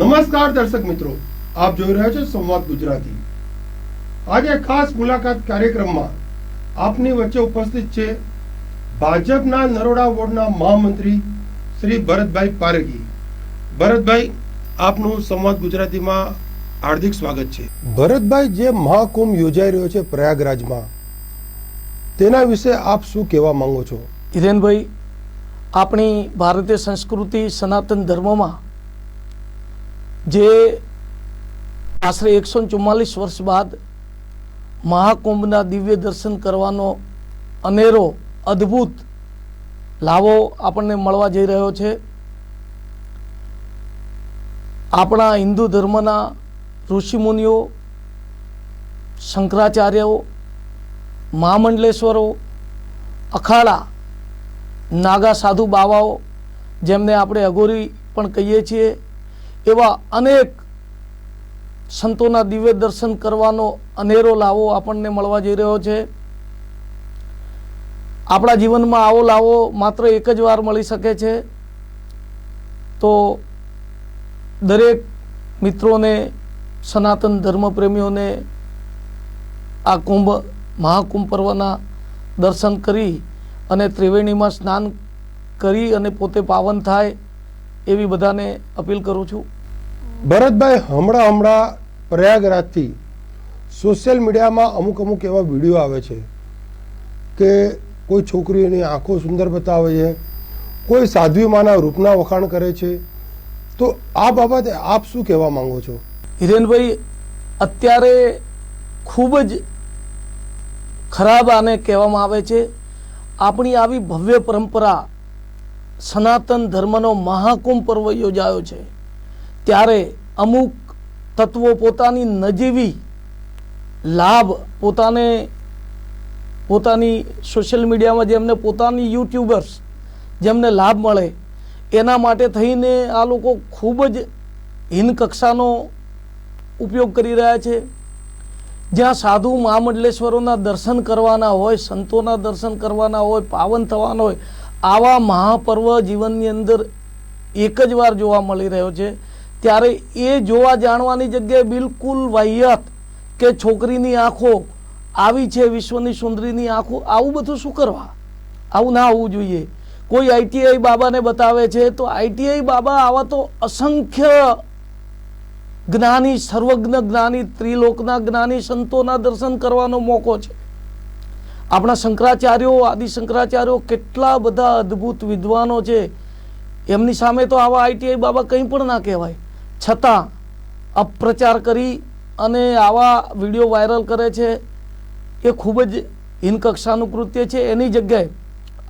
નમસ્કાર દર્શક મિત્રો આપ જોઈ રહ્યા છો સંવાદ ગુજરાતી. આજે ખાસ મુલાકાત કાર્યક્રમમાં આપની વચ્ચે ઉપસ્થિત છે ભાજપના નરોડા વોર્ડના મહામંત્રી શ્રી ભરતભાઈ પારેગી ભરતભાઈ આપનું સંવાદ ગુજરાતીમાં હાર્દિક સ્વાગત છે. ભરતભાઈ જે મહાકુંભ યોજાઈ રહ્યો છે પ્રયાગરાજમાં તેના વિશે આપ શું કહેવા માંગો છો? હિરેનભાઈ આપણી ભારતીય સંસ્કૃતિ સનાતન ધર્મમાં જે આશરે એકસો ચુમ્માલીસ વર્ષ બાદ મહાકુંભના દિવ્ય દર્શન કરવાનો અનેરો અદ્ભુત લાવો આપણને મળવા જઈ રહ્યો છે. આપણા હિન્દુ ધર્મના ઋષિમુનિઓ શંકરાચાર્યો મહામંડલેશ્વરો, અખાડા, નાગા સાધુ બાવાઓ, જેમને આપણે અઘોરી પણ કહીએ છીએ એવા અનેક સંતોના દિવ્ય દર્શન કરવાનો અનેરો લાવો આપણને મળવા જઈ રહ્યો છે. આપણા જીવનમાં આવો લાવો માત્ર એક જ વાર મળી શકે છે. તો દરેક મિત્રોને, સનાતન ધર્મપ્રેમીઓને આ કુંભ, મહાકુંભ પર્વના દર્શન કરી અને ત્રિવેણીમાં સ્નાન કરી અને પોતે પાવન થાય એવી બધાને અપીલ કરું છું. ભરતભાઈ હમણાં હમણાં પ્રયાગરાજથી સોશિયલ મીડિયામાં અમુક અમુક એવા વીડિયો આવે છે કે કોઈ છોકરીઓની આંખો સુંદર બતાવે છે કોઈ સાધ્વીમાના રૂપના વખાણ કરે છે. તો આ બાબતે આપ શું કહેવા માંગો છો? હિરેનભાઈ અત્યારે ખૂબ જ ખરાબ આને કહેવામાં આવે છે. આપણી આવી ભવ્ય પરંપરા સનાતન ધર્મનો મહાકુંભ પર્વ યોજાયો છે. ત્યારે અમુક તત્વો પોતાની નજીવી લાભ પોતાને પોતાની સોશિયલ મીડિયામાં જેમને પોતાની યુટ્યુબર્સ જેમને લાભ મળે, એના માટે થઈને આ લોકો ખૂબ જ હિન કક્ષાનો ઉપયોગ કરી રહ્યા છે. જ્યાં સાધુ મહામંડલેશ્વરોના દર્શન કરવાના હોય, સંતોના દર્શન કરવાના હોય, પાવન થવાના હોય આવા મહાપર્વ જીવનની અંદર એક જ વાર જોવા મળી રહ્યો છે. ત્યારે એ જોવા જાણવાની જગ્યાએ બિલકુલ વાહ્યત કે છોકરીની આંખો આવી છે, વિશ્વની સુંદરીની આંખો, આવું બધું શું કરવા? આવું ના હોવું જોઈએ. કોઈ આઈટીઆઈ બાબાને બતાવે છે તો આઈટીઆઈ બાબા આવા તો અસંખ્ય જ્ઞાની, સર્વજ્ઞ જ્ઞાની, ત્રિલોકના જ્ઞાની સંતોના દર્શન કરવાનો મોકો છે. આપણા શંકરાચાર્યો આદિ શંકરાચાર્યો કેટલા બધા અદ્ભુત વિદ્વાનો છે. એમની સામે તો આવા આઈટીઆઈ બાબા કંઈ પણ ના કહેવાય. છતાં અપપ્રચાર કરી અને આવા વીડિયો વાયરલ કરે છે. એ ખૂબ જ હિનકક્ષાનું કૃત્ય છે. એની જગ્યાએ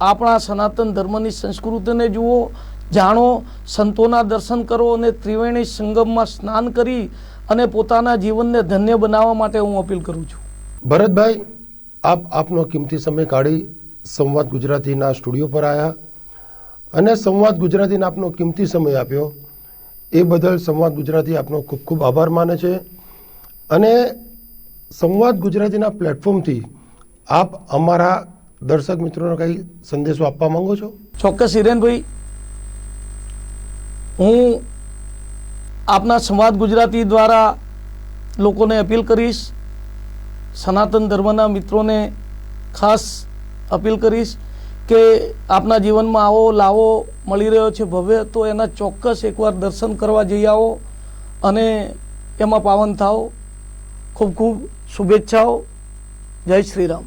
આપણા સનાતન ધર્મની સંસ્કૃતિને જુઓ, જાણો, સંતોના દર્શન કરો અને ત્રિવેણી સંગમમાં સ્નાન કરી અને પોતાના જીવનને ધન્ય બનાવવા માટે હું અપીલ કરું છું. ભરતભાઈ આપ આપનો કિંમતી સમય કાઢી સંવાદ ગુજરાતીના સ્ટુડિયો પર આવ્યા અને સંવાદ ગુજરાતીને આપનો કિંમતી સમય આપ્યો. એ બદલ સંવાદ ગુજરાતી આપનો ખૂબ ખૂબ આભાર માને છે. અને સંવાદ ગુજરાતીના પ્લેટફોર્મથી આપ અમારા દર્શક મિત્રોને કંઈ સંદેશો આપવા માંગો છો? ચોક્કસ હિરેનભાઈ, હું આપના સંવાદ ગુજરાતી દ્વારા લોકોને અપીલ કરીશ સનાતન ધર્મના મિત્રોને ખાસ અપીલ કરીશ કે આપના જીવનમાં આવો લાવો મળી રહ્યો છે ભવ્ય, તો એના ચોક્કસ એકવાર દર્શન કરવા જઈ આવો અને એમાં પાવન થાઓ. ખૂબ ખૂબ શુભેચ્છાઓ. જય શ્રી રામ.